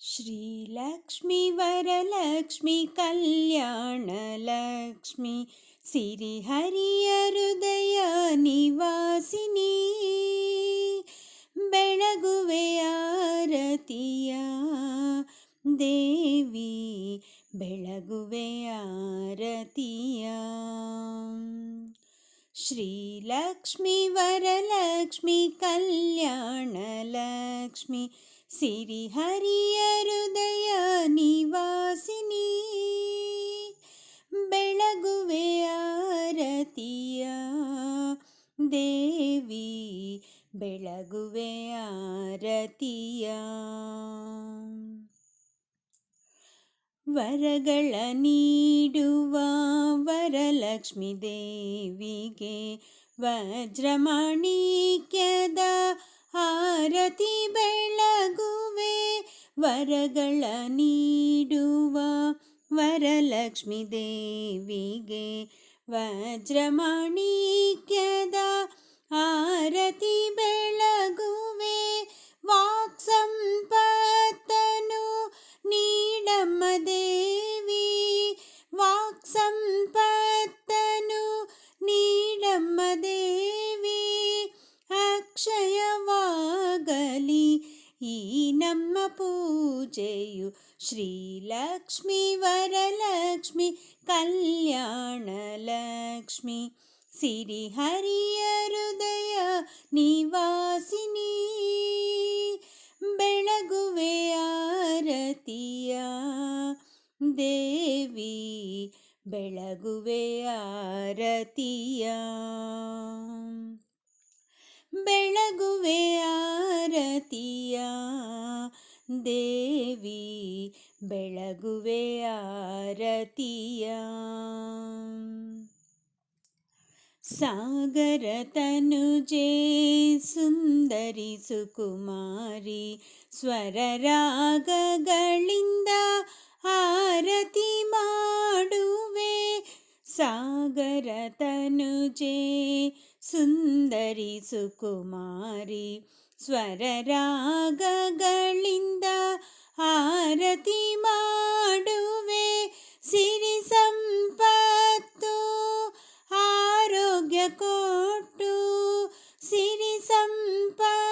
श्रीलक्ष्मी वरलक्ष्मी कल्याणलक्ष्मी निवासिनी बेळगुवे आरतिया देवी बेळगुवे आरतिया। श्रीलक्ष्मी वरलक्ष्मी कल्याणलक्ष्मी ಸಿರಿಹರಿಯ ಹೃದಯ ನಿವಾಸಿನಿ ಬೆಳಗುವೆ ಆರತಿಯ ದೇವಿ ಬೆಳಗುವೆ ಆರತಿಯ ವರಗಳ ನೀಡುವ ವರಲಕ್ಷ್ಮಿ ದೇವಿಗೆ ವಜ್ರಮಾಣಿಕ್ಯದ ಆರತಿ ಬೆಳಗುವೆ ವರಗಳ ನೀಡುವ ವರಲಕ್ಷ್ಮಿ ದೇವಿಗೆ ವಜ್ರಮಾಣಿಕ್ಯದ ಆರತಿ ಬೆಳಗುವೆ ವಾಕ್ ಸಂಪತ್ತನು ನೀಡಮ್ಮ ದೇವಿ ವಾಕ್ ಸಂಪತ್ತನು ನೀಡಮ್ಮ ದೇವಿ ಅಕ್ಷಯವಾಗಲಿ ಈ ನಮ್ಮ ಪೂಜೆಯು ಶ್ರೀಲಕ್ಷ್ಮಿ, ವರಲಕ್ಷ್ಮಿ, ಕಲ್ಯಾಣಲಕ್ಷ್ಮಿ. ಸಿರಿಹರಿಯ ಹೃದಯ ನಿವಾಸಿನಿ. ಬೆಳಗುವೆ ಆರತಿಯ ದೇವಿ. ಬೆಳಗುವೆ ಆರತಿಯ ಬೆಳಗುವೆ ಆರತಿಯ. ದೇವಿ ಬೆಳಗುವೆ ಆರತಿಯ. ಸಾಗರ ತನುಜೆ ಸುಂದರಿ ಸುಕುಮಾರಿ ಸ್ವರರಾಗಗಳಿಂದ ಆರತಿ ಮಾಡುವೆ. ಸಾಗರ ತನುಜೆ ಸುಂದರಿ ಸುಕುಮಾರಿ ಸ್ವರರಾಗಗಳಿಂದ ಆರತಿ ಮಾಡುವೆ ಸಿರಿ ಸಂಪತ್ತು ಆರೋಗ್ಯ ಕೊಟ್ಟು ಸಿರಿ ಸಂಪತ್ತು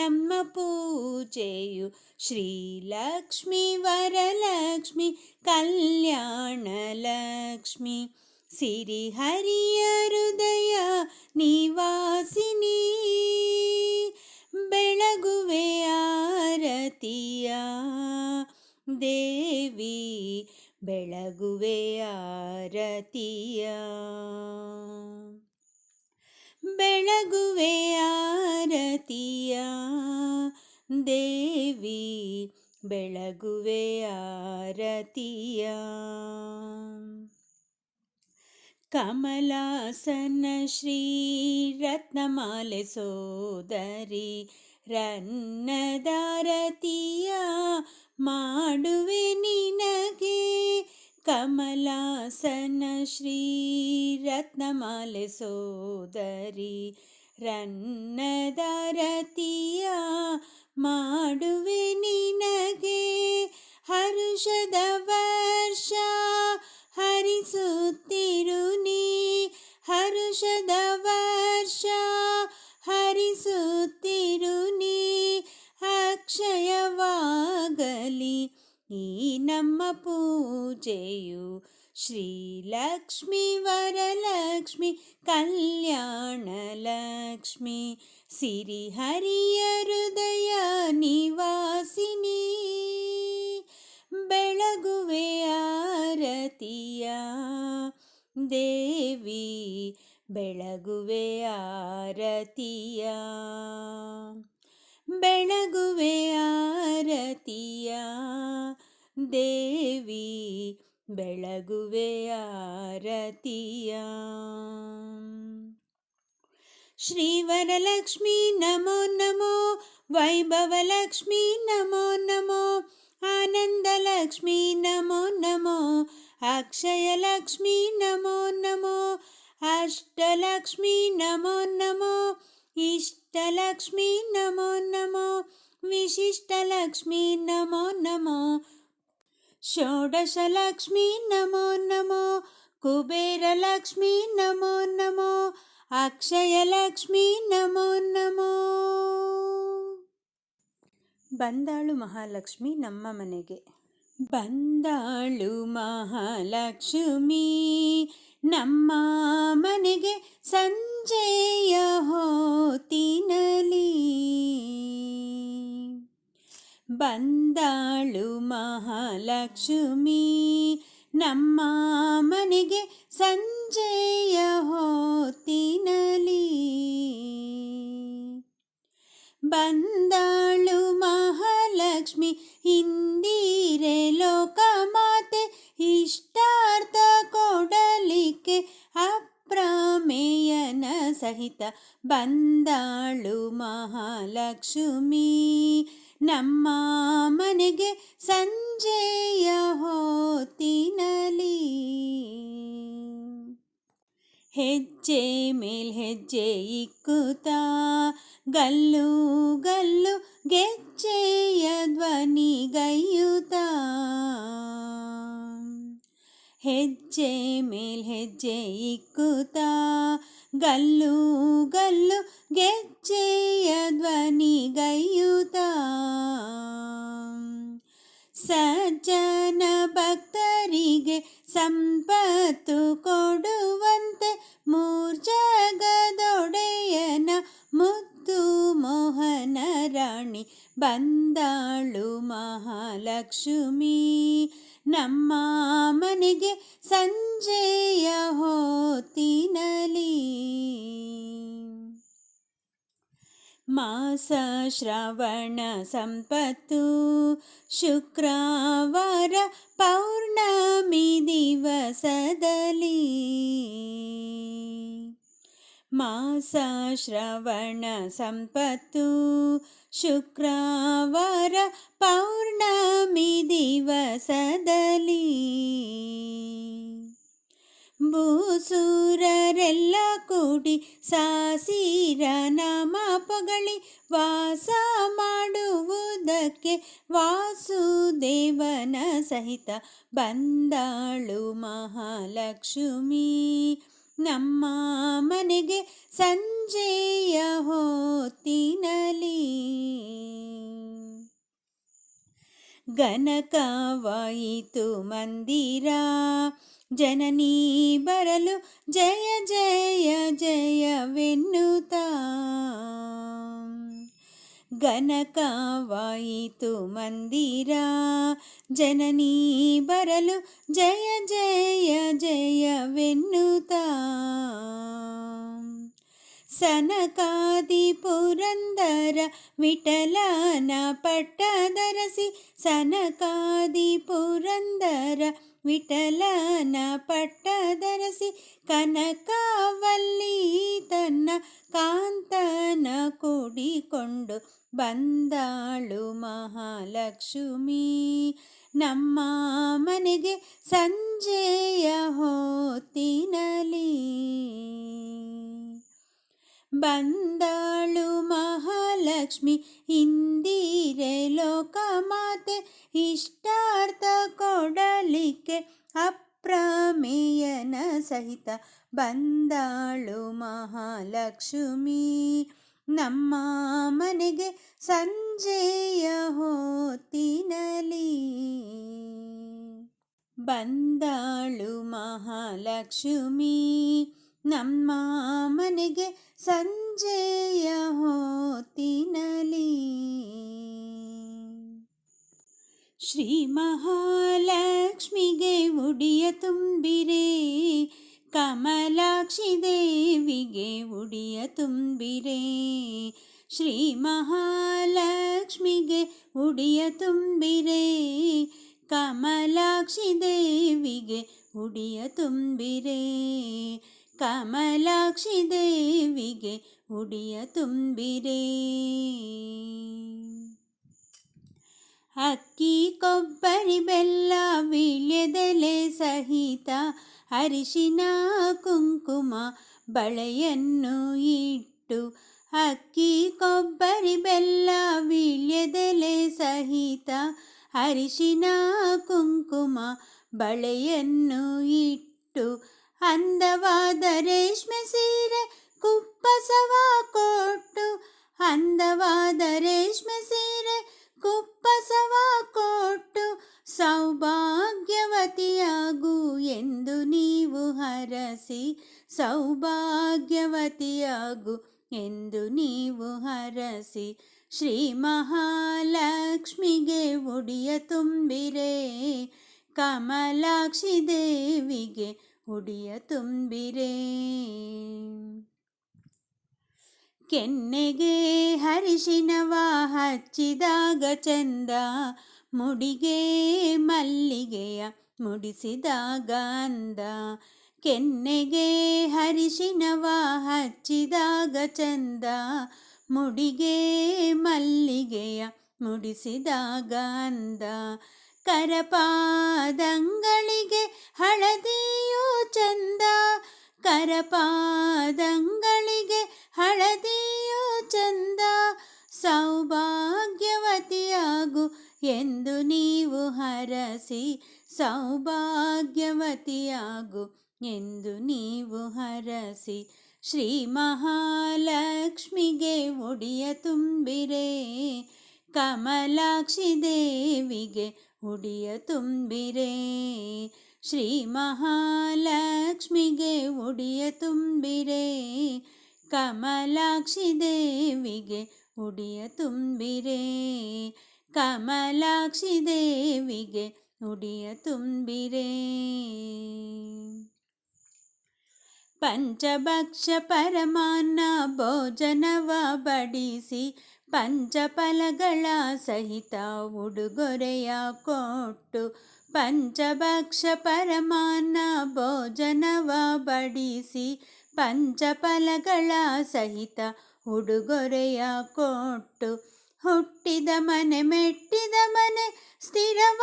ನಮ್ಮ ಪೂಜೆಯು ಶ್ರೀಲಕ್ಷ್ಮಿ ವರಲಕ್ಷ್ಮಿ ಕಲ್ಯಾಣಲಕ್ಷ್ಮಿ ಸಿರಿಹರಿಯ ಹೃದಯ ನಿವಾಸಿನಿ. ಬೆಳಗುವೆ ಆರತಿಯ ದೇವಿ. ಬೆಳಗುವೆ ಆರತಿಯ. ಬೆಳಗುವೆ ಆರತಿಯ ದೇವಿ ಬೆಳಗುವೆ ಆರತಿಯ ಕಮಲಾಸನ ಶ್ರೀ ರತ್ನಮಾಲೆ ಸೋದರಿ ರನ್ನದಾರತಿಯ ಮಾಡುವೆ ನಿನಗೆ ಕಮಲಾಸನ ಶ್ರೀ ರತ್ನಮಾಲೆ ಸೋದರಿ ರನ್ನದಾರತಿಯ ಮಾಡುವೆ ನಿನಗೆ ಹರುಷದ ವರ್ಷ ಹರಿಸುತ್ತಿರು ನೀ. ಹರುಷದ ವರ್ಷ ಹರಿಸುತ್ತಿರು ನೀ. ಅಕ್ಷಯವಾಗಲಿ ಈ ನಮ್ಮ ಪೂಜೆಯು ಶ್ರೀಲಕ್ಷ್ಮಿ ವರಲಕ್ಷ್ಮಿ ಕಲ್ಯಾಣಲಕ್ಷ್ಮಿ ಸಿರಿಹರಿಯ ಹೃದಯ ನಿವಾಸಿನಿ ಬೆಳಗುವೆ ಆರತಿಯ ದೇವಿ ಬೆಳಗುವೆ ಆರತಿಯ ಬೆಳಗುವೆ ಆರತಿಯ ದೇವಿ ಬೆಳಗುವೆ ಆರತಿಯ. ಶ್ರೀವರಲಕ್ಷ್ಮಿ ನಮೋ ನಮೋ, ವೈಭವಲಕ್ಷ್ಮಿ ನಮೋ ನಮೋ, ಆನಂದಲಕ್ಷ್ಮಿ ನಮೋ ನಮೋ, ಅಕ್ಷಯಲಕ್ಷ್ಮಿ ನಮೋ ನಮೋ, ಅಷ್ಟಲಕ್ಷ್ಮಿ ನಮೋ ನಮೋ, ಇಷ್ಟಲಕ್ಷ್ಮಿ ನಮೋ ನಮೋ, ವಿಶಿಷ್ಟಲಕ್ಷ್ಮಿ ನಮೋ ನಮೋ ಷೋಡಶಲಕ್ಷ್ಮೀ ನಮೋ ನಮೋ, ಕುಬೇರಲಕ್ಷ್ಮೀ ನಮೋ ನಮೋ, ಅಕ್ಷಯಲಕ್ಷ್ಮೀ ನಮೋ ನಮೋ. ಬಂದಾಳು ಮಹಾಲಕ್ಷ್ಮಿ ನಮ್ಮ ಮನೆಗೆ. ಬಂದಾಳು ಮಹಾಲಕ್ಷ್ಮಿ ನಮ್ಮ ಮನೆಗೆ ಸಂಜೆಯ ಹೊತ್ತಿನಲಿ ಬಂದಾಳು ಮಹಾಲಕ್ಷ್ಮಿ. ನಮ್ಮ ಮನೆಗೆ ಸಂಜೆಯ ಹೊತ್ತಿನಲಿ. ಬಂದಾಳು ಮಹಾಲಕ್ಷ್ಮಿ, ಇಂದಿರೆ ಲೋಕಮಾತೆ ಇಷ್ಟಾರ್ಥ ಕೊಡಲಿಕ್ಕೆ ಅಪ್ರಮೇಯನ ಸಹಿತ ಬಂದಾಳು ಮಹಾಲಕ್ಷ್ಮಿ. ನಮ್ಮ ಮನೆಗೆ ಸಂಜೆಯ ಹೊತ್ತಿನಲಿ ಹೆಜ್ಜೆ ಮೇಲ್ ಹೆಜ್ಜೆ ಇಕ್ಕುತ್ತಾ, ಗಲ್ಲು ಗಲ್ಲು ಗೆಜ್ಜೆಯ ಧ್ವನಿಗೈಯುತ್ತ ಹೆಜ್ಜೆ ಮೇಲ್ ಹೆಜ್ಜೆ ಇಕ್ಕುತ್ತಾ, ಗಲ್ಲು ಗಲ್ಲು ಗೆಜ್ಜೆಯ ಮಹಾಲಕ್ಷ್ಮಿ ನಮ್ಮ ಮನೆಗೆ ಸಂಜೆಯ ಹೊತ್ತಿನಲಿ ಮಾಸ ಶ್ರವಣ ಸಂಪತ್ತು ಶುಕ್ರವಾರ ಪೌರ್ಣಮಿ ದಿವಸದಲ್ಲಿ ಮಾಸ ಶ್ರವಣ ಸಂಪತ್ತು ಶುಕ್ರವಾರ ಪೌರ್ಣಮಿ ದಿವಸದಲ್ಲಿ ಭೂಸೂರರೆಲ್ಲ ಕೂಡಿ ಸಾಸಿರ ನಾಮ ಪಗಳಿ ವಾಸ ಮಾಡುವುದಕ್ಕೆ ವಾಸುದೇವನ ಸಹಿತ ಬಂದಾಳು ಮಹಾಲಕ್ಷ್ಮಿ ನಮ್ಮ ಮನೆಗೆ ಸಂಜೆಯ ಹೊತ್ತಿನಲಿ ಗನಕವಾಯಿತು ಮಂದಿರ ಜನನೀ ಬರಲು ಜಯ ಜಯ ಜಯವೆನ್ನುತ್ತ. ಗನಕವಾಯಿತು ಮಂದಿರ ಜನನೀ ಬರಲು ಜಯ ಜಯ ಜಯವೆನ್ನುತ್ತ ಸನಕಾದಿ ಪುರಂದರ ವಿಠಲನ ಪಟ್ಟದರಸಿ ಸನಕಾದಿ ಪುರಂದರ ವಿಠಲನ ಪಟ್ಟದರಸಿ ಕನಕವಲ್ಲಿ ತನ್ನ ಕಾಂತನ ಕೂಡಿಕೊಂಡು ಬಂದಾಳು ಮಹಾಲಕ್ಷ್ಮಿ ನಮ್ಮ ಮನೆಗೆ ಸಂಜೆಯ ಹೊತ್ತಿನಲಿ ಬಂದಾಳು ಮಹಾಲಕ್ಷ್ಮಿ, ಇಂದಿರೆ ಲೋಕಮಾತೆ, ಇಷ್ಟಾರ್ಥ ಕೊಡಲಿಕ್ಕೆ ಅಪ್ರಮೇಯನ ಸಹಿತ ಬಂದಾಳು ಮಹಾಲಕ್ಷ್ಮಿ. ನಮ್ಮ ಮನೆಗೆ ಸಂಜೆಯ ಹೋತಿನಲಿ ಬಂದಾಳು ಮಹಾಲಕ್ಷ್ಮಿ. ನಮ್ಮ ಮನೆಗೆ ಸಂಜೆಯ ಹೊತ್ತಿನಲಿ. ಶ್ರೀ ಮಹಾಲಕ್ಷ್ಮಿಗೆ ಉಡಿಯ ತುಂಬಿರೇ, ಕಮಲಾಕ್ಷಿ ದೇವಿಗೆ ಉಡಿಯ ತುಂಬಿರೇ. ಶ್ರೀ ಮಹಾಲಕ್ಷ್ಮಿಗೆ ಉಡಿಯ ತುಂಬಿರೇ, ಕಮಲಾಕ್ಷಿ ದೇವಿಗೆ ಉಡಿಯ ತುಂಬಿರೆ. ಕಮಲಾಕ್ಷಿ ದೇವಿಗೆ ಉಡಿಯ ತುಂಬಿರೆ. ಅಕ್ಕಿ, ಕೊಬ್ಬರಿ, ಬೆಲ್ಲ ವೀಳ್ಯದೆಲೆ ಸಹಿತ ಅರಿಶಿನ, ಕುಂಕುಮ ಬಳೆಯನ್ನು ಇಟ್ಟು ಅಕ್ಕಿ, ಕೊಬ್ಬರಿ, ಬೆಲ್ಲ ವೀಳ್ಯದೆಲೆ ಸಹಿತ ಅರಿಶಿನ, ಕುಂಕುಮ ಬಳೆಯನ್ನು ಇಟ್ಟು ಅಂದವಾದ ರೇಷ್ಮೆ ಸೀರೆ ಕುಪ್ಪಸವ ಕೊಟ್ಟು ಅಂದವಾದ ರೇಷ್ಮೆ ಸೀರೆ ಕುಪ್ಪಸವ ಕೊಟ್ಟು, ಸೌಭಾಗ್ಯವತಿಯಾಗು ಎಂದು ನೀವು ಹರಸಿ, ಸೌಭಾಗ್ಯವತಿಯಾಗು ಎಂದು ನೀವು ಹರಸಿ, ಶ್ರೀ ಮಹಾಲಕ್ಷ್ಮಿಗೆ ಉಡಿಯ ತುಂಬಿರೆ, ಕಮಲಾಕ್ಷಿ ದೇವಿಗೆ ಉಡಿಯ ತುಂಬಿರೆ ಕೆನ್ನೆಗೆ ಹರಿಶಿನವ ಹಚ್ಚಿದಾಗ ಚಂದ ಮುಡಿಗೆ ಮಲ್ಲಿಗೆಯ ಮುಡಿಸಿದಾಗ ಅಂದ ಕೆನ್ನೆಗೆ ಹರಿಶಿನವ ಹಚ್ಚಿದಾಗ ಚಂದ ಮುಡಿಗೆ ಮಲ್ಲಿಗೆಯ ಮುಡಿಸಿದಾಗ ಅಂದ ಕರಪಾದಂಗಳಿಗೆ ಹಳದಿಯೂ ಚಂದ. ಕರಪಾದಂಗಳಿಗೆ ಹಳದಿಯೂ ಚಂದ. ಸೌಭಾಗ್ಯವತಿಯಾಗು ಎಂದು ನೀವು ಹರಸಿ, ಸೌಭಾಗ್ಯವತಿಯಾಗು ಎಂದು ನೀವು ಹರಸಿ, ಶ್ರೀ ಮಹಾಲಕ್ಷ್ಮಿಗೆ ಒಡಿಯ ತುಂಬಿರೇ, ಕಮಲಾಕ್ಷಿ ದೇವಿಗೆ ಉಡಿಯ ತುಂಬಿರೆ ಶ್ರೀ ಮಹಾಲಕ್ಷ್ಮಿಗೆ ಉಡಿಯ ತುಂಬಿರೆ ಕಮಲಾಕ್ಷಿ ದೇವಿಗೆ ಉಡಿಯ ತುಂಬಿರೆ ಕಮಲಾಕ್ಷಿ ದೇವಿಗೆ ಉಡಿಯ ತುಂಬಿರೆ ಪಂಚಭಕ್ಷ ಪರಮಾನ್ನ ಭೋಜನವ ಬಡಿಸಿ ಪಂಚಫಲಗಳ ಸಹಿತ ಉಡುಗೊರೆಯ ಕೊಟ್ಟು ಪಂಚಭಕ್ಷ ಪರಮಾನ್ನ ಭೋಜನವ ಬಡಿಸಿ ಪಂಚಫಲಗಳ ಸಹಿತ ಉಡುಗೊರೆಯ ಕೊಟ್ಟು ಹುಟ್ಟಿದ ಮನೆ ಮೆಟ್ಟಿದ ಮನೆ ಸ್ಥಿರವಾಗಲೆಂದು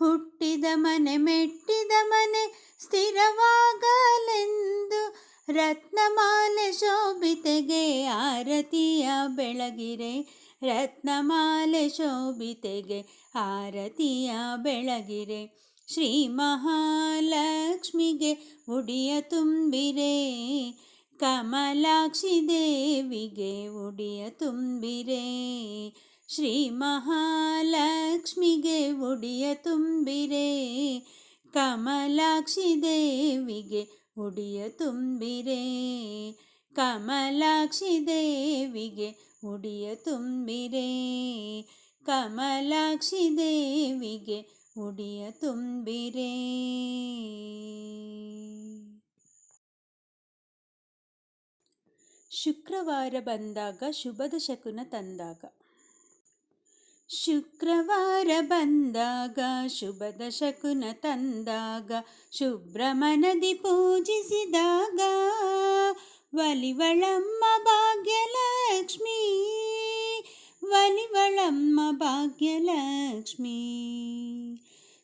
ಹುಟ್ಟಿದ ಮನೆ ಮೆಟ್ಟಿದ ಮನೆ ಸ್ಥಿರವಾಗಲೆಂದು ರತ್ನಮಾಲೆ ಶೋಭಿತೆಗೆ ಆರತಿಯ ಬೆಳಗಿರೆ, ರತ್ನಮಾಲೆ ಶೋಭಿತೆಗೆ ಆರತಿಯ ಬೆಳಗಿರೆ. ಶ್ರೀ ಮಹಾಲಕ್ಷ್ಮಿಗೆ ಉಡಿಯ ತುಂಬಿರೆ, ಕಮಲಾಕ್ಷಿ ದೇವಿಗೆ ಉಡಿಯ ತುಂಬಿರೆ. ಶ್ರೀ ಮಹಾಲಕ್ಷ್ಮಿಗೆ ಉಡಿಯ ತುಂಬಿರೆ, ಕಮಲಾಕ್ಷಿ ದೇವಿಗೆ ಉಡಿಯ ತುಂಬಿರೆ. ಕಮಲಾಕ್ಷಿ ದೇವಿಗೆ ಉಡಿಯ ತುಂಬಿರೆ. ಕಮಲಾಕ್ಷಿ ದೇವಿಗೆ ಉಡಿಯ ತುಂಬಿರೆ. ಶುಕ್ರವಾರ ಬಂದಾಗ ಶುಭದ ಶಕುನ ತಂದಾಗ. ಶುಕ್ರವಾರ ಬಂದಾಗ ಶುಭದ ಶಕುನ ತಂದಾಗ ಶುಭ್ರಮನದಿ ಪೂಜಿಸಿದಾಗ ವಲಿವಳಮ್ಮ ಭಾಗ್ಯಲಕ್ಷ್ಮೀ ವಲಿವಳಮ್ಮ ಭಾಗ್ಯಲಕ್ಷ್ಮೀ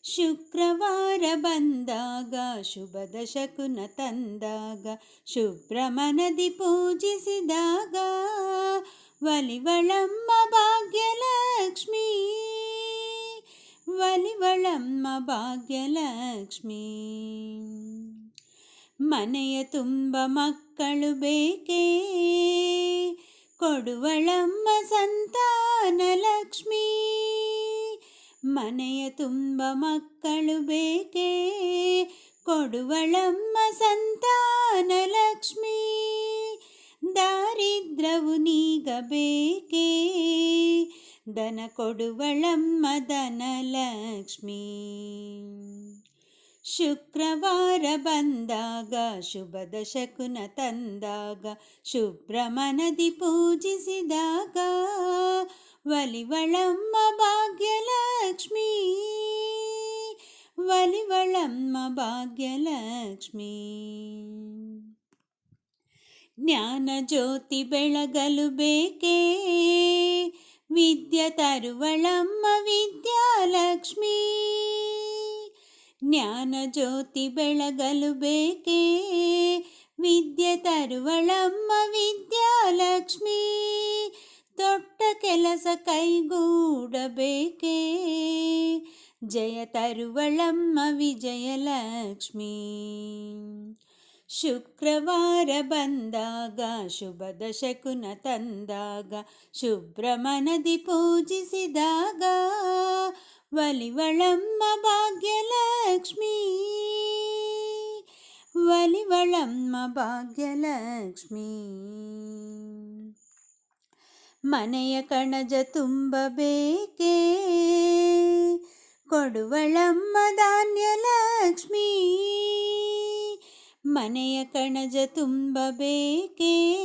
ಶುಕ್ರವಾರ ಬಂದಾಗ ಶುಭದ ಶಕುನ ತಂದಾಗ ಶುಭ್ರಮನದಿ ಪೂಜಿಸಿದಾಗ ವಲಿವಳಮ್ಮ ಭಾಗ್ಯಲಕ್ಷ್ಮೀ ವಲಿವಳಮ್ಮ ಭಾಗ್ಯಲಕ್ಷ್ಮೀ ಮನೆಯ ತುಂಬ ಮಕ್ಕಳು ಬೇಕೇ? ಕೊಡುವಳಮ್ಮ ಸಂತಾನ ಲಕ್ಷ್ಮೀ. ಮನೆಯ ತುಂಬ ಮಕ್ಕಳು ಬೇಕೇ? ಕೊಡುವಳಮ್ಮ ಸಂತಾನ ಲಕ್ಷ್ಮೀ. ದಾರಿದ್ರವು ನೀಗಬೇಕೇ ದನ ಕೊಡುವಳಮ್ಮ ಧನಲಕ್ಷ್ಮೀ ಶುಕ್ರವಾರ ಬಂದಾಗ ಶುಭದ ಶಕುನ ತಂದಾಗ ಶುಭ್ರಮನದಿ ಪೂಜಿಸಿದಾಗ, ವಲಿವಳಮ್ಮ ಭಾಗ್ಯಲಕ್ಷ್ಮೀ ವಲಿವಳಮ್ಮ ಭಾಗ್ಯಲಕ್ಷ್ಮೀ. ಜ್ಞಾನ ಜ್ಯೋತಿ ಬೆಳಗಲು ಬೇಕೇ? ವಿದ್ಯ ತರುವಳಮ್ಮ ವಿದ್ಯಾಲಕ್ಷ್ಮೀ. ಜ್ಞಾನ ಜ್ಯೋತಿ ಬೆಳಗಲು ಬೇಕೇ? ವಿದ್ಯೆ ತರುವಳಮ್ಮ ವಿದ್ಯಾಲಕ್ಷ್ಮೀ ದೊಡ್ಡ ಕೆಲಸ ಕೈಗೂಡಬೇಕೇ? ಜಯ ತರುವಳಮ್ಮ ವಿಜಯಲಕ್ಷ್ಮಿ. ಶುಕ್ರವಾರ ಬಂದಾಗ ಶುಭದ ಶಕುನ ತಂದಾಗ ಶುಭ್ರಮನದಿ ಪೂಜಿಸಿದಾಗ, ವಲಿವಳಮ್ಮ ಭಾಗ್ಯಲಕ್ಷ್ಮಿ ವಲಿವಳಮ್ಮ ಭಾಗ್ಯಲಕ್ಷ್ಮಿ. ಮನೆಯ ಕಣಜ ತುಂಬಬೇಕೇ ಕೊಡುವಳಮ್ಮ ಧಾನ್ಯಲಕ್ಷ್ಮಿ. ಮನೆಯ ಕಣಜ ತುಂಬಬೇಕೇ?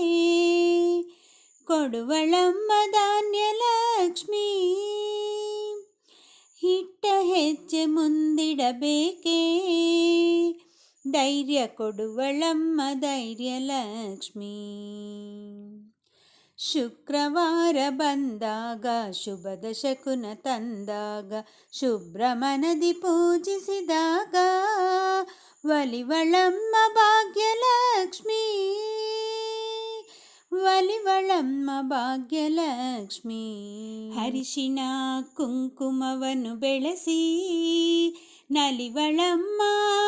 ಕೊಡುವಳಮ್ಮ ಧಾನ್ಯಲಕ್ಷ್ಮಿ ಹಿಟ್ಟ ಹೆಜ್ಜೆ ಮುಂದಿಡಬೇಕೇ? ಧೈರ್ಯ ಕೊಡುವಳಮ್ಮ ಧೈರ್ಯ ಲಕ್ಷ್ಮಿ. ಶುಕ್ರವಾರ ಬಂದಾಗ ಶುಭದ ಶಕುನ ತಂದಾಗ, ಶುಭ್ರ ಮನದಿ ಪೂಜಿಸಿದಾಗ ಒಲಿವಳಮ್ಮ ಭಾಗ್ಯಲಕ್ಷ್ಮಿ ವಲಿವಳಮ್ಮ ಭಾಗ್ಯಲಕ್ಷ್ಮಿ ಹರಿಶಿನ ಕುಂಕುಮವನ್ನು ಬೆಳೆಸಿ. ನಲಿವಳಮ್ಮ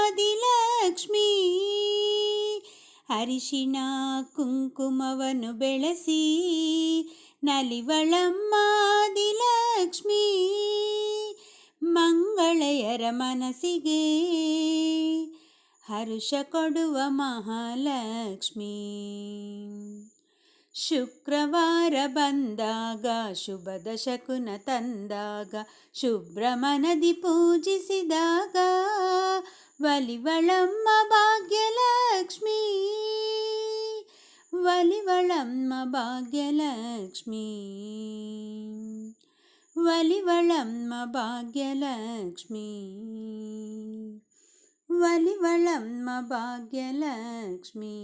ಅರಿಶಿಣ ಅರಿಶಿನ ಕುಂಕುಮವನ್ನು ಬೆಳೆಸಿ. ನಲಿವಳಮ್ಮ ಆದಿಲಕ್ಷ್ಮಿ ಮಂಗಳೆಯರ ಮನಸ್ಸಿಗೆ ಹರುಷ ಕೊಡುವ ಮಹಾಲಕ್ಷ್ಮಿ. ಶುಕ್ರವಾರ ಬಂದಾಗ ಶುಭದ ಶಕುನ ತಂದಾಗ ಶುಭ್ರ ಮನದಿ ಪೂಜಿಸಿದಾಗ, ವಲಿವಳಮ್ಮ ಭಾಗ್ಯಲಕ್ಷ್ಮಿ. ವಲಿವಳಮ್ಮ ಭಾಗ್ಯಲಕ್ಷ್ಮಿ. ವಲಿವಳಮ್ಮ ಭಾಗ್ಯಲಕ್ಷ್ಮಿ. ಒಲಿವಳಮ್ಮ ಭಾಗ್ಯಲಕ್ಷ್ಮಿ